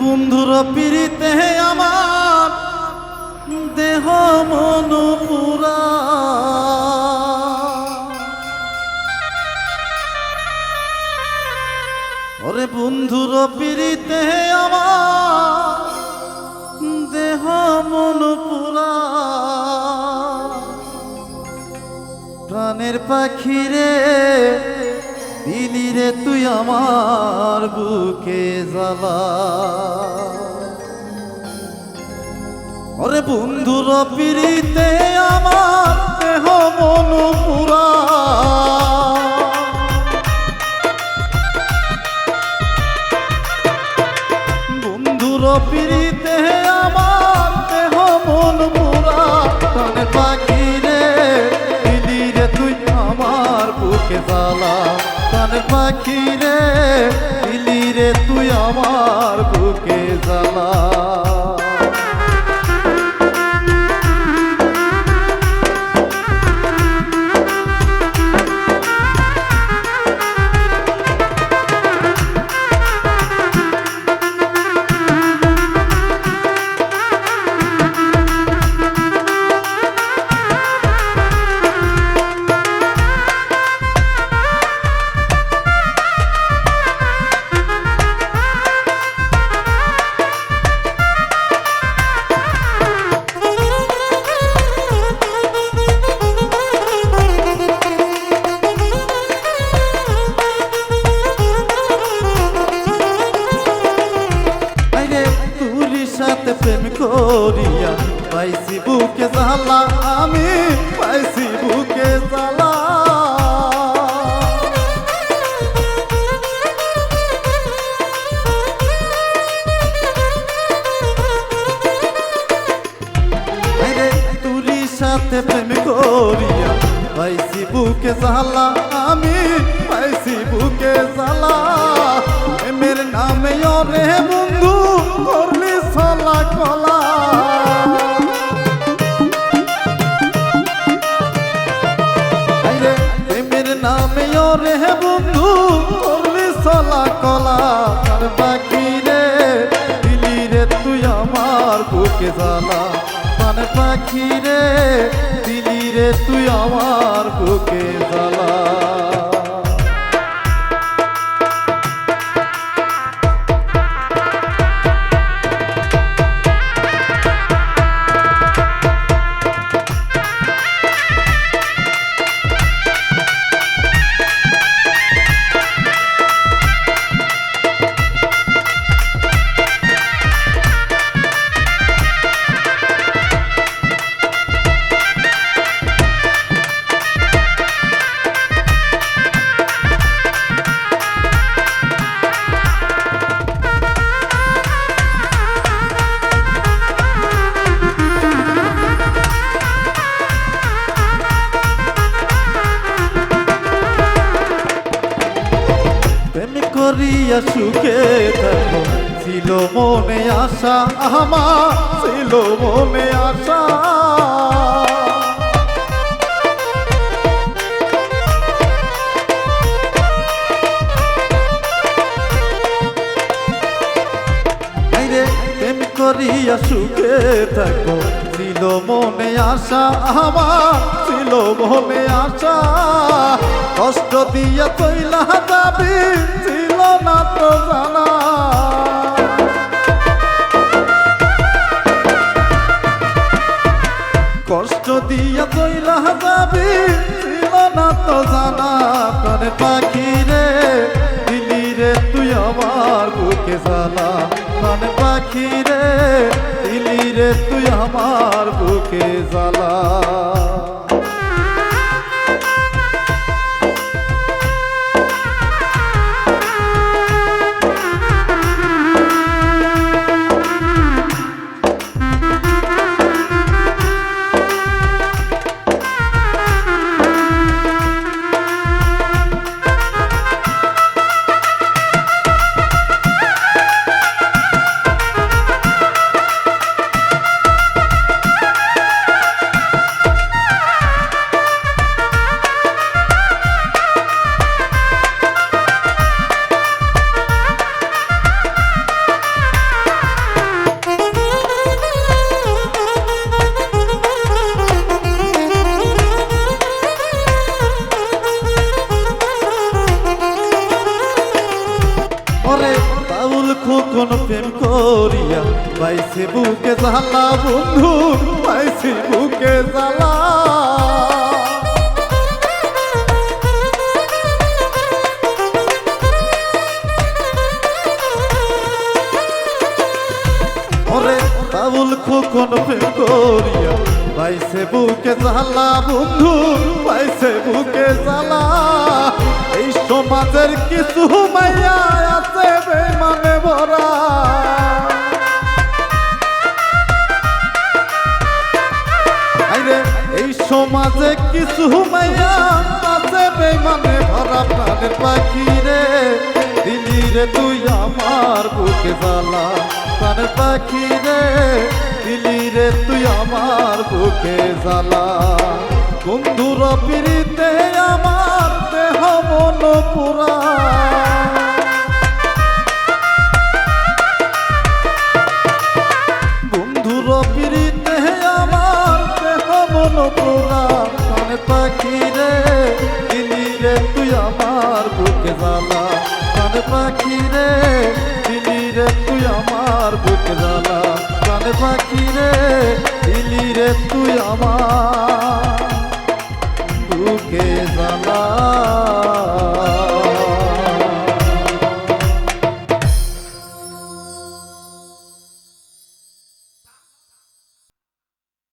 বন্ধুর পিড়িতে আমার দেহ মন পুরা। ওরে বন্ধুর পিড়িতে আমার দেহ মন পুরা। প্রাণের পাখি রে দিলি রে তুই আমার বুকে জ্বালা। ওরে বন্ধুর পিড়িতে আমার দেহ মন প্রাণে প্রেম করিয়া পাইছি বুকে জ্বালা, আমি পাইছি বুকে জ্বালা। সাথে প্রেম করিয়া পাইছি বুকে জ্বালা নামে হে বন্ধু করলি সলা কলা। আর বাকি রে, দিলি রে তুই আমার বুকে জ্বালা। আর পাখি রে, দিলি রে তুই আমার বুকে জ্বালা। করিয়া সুখে থাকো। ছিল মনে আশা আমার ছিল মনে আশা। করিয়া সুখে থাকো। ছিল মনে আশা, আমার ছিল মনে আশা। কষ্ট দিয়া তৈলা যাবি ছিল না তো জানা। কষ্ট দিয়া তৈলা যাবি ছিল না তো জানা। পাখি রে, দিলি রে আমার বুকে জ্বালা। কান পাখি রে দিলি রে তুই আমার বুকে জ্বালা। করিয়া পাইছে বুকে জ্বালা, বন্ধু, পাইছে বুকে জ্বালা। ওরে বাবুল খোকন করিয়া, পাইছে বুকে জ্বালা, বন্ধু, পাইছে বুকে জ্বালা। এই সমাজের কিছু মাইয়া আছে বেমানে ভরা। সমাজে কিছু মাইয়া আছে বেমানে ভরা প্রাণের পাখি রে। দিলি তুই আমার বুকে জ্বালা, প্রাণের পাখি রে। দিলি তুই আমার বুকে জ্বালা। বন্ধুর পিড়িতে আমার দেহ মন পুরা। রে, তুই আমার বুকে জ্বালা। কান পাখি রে, দিলি রে, তুই আমার বুকে জ্বালা। কান পাখি রে, দিলি রে, তুই আমার বুকে জ্বালা।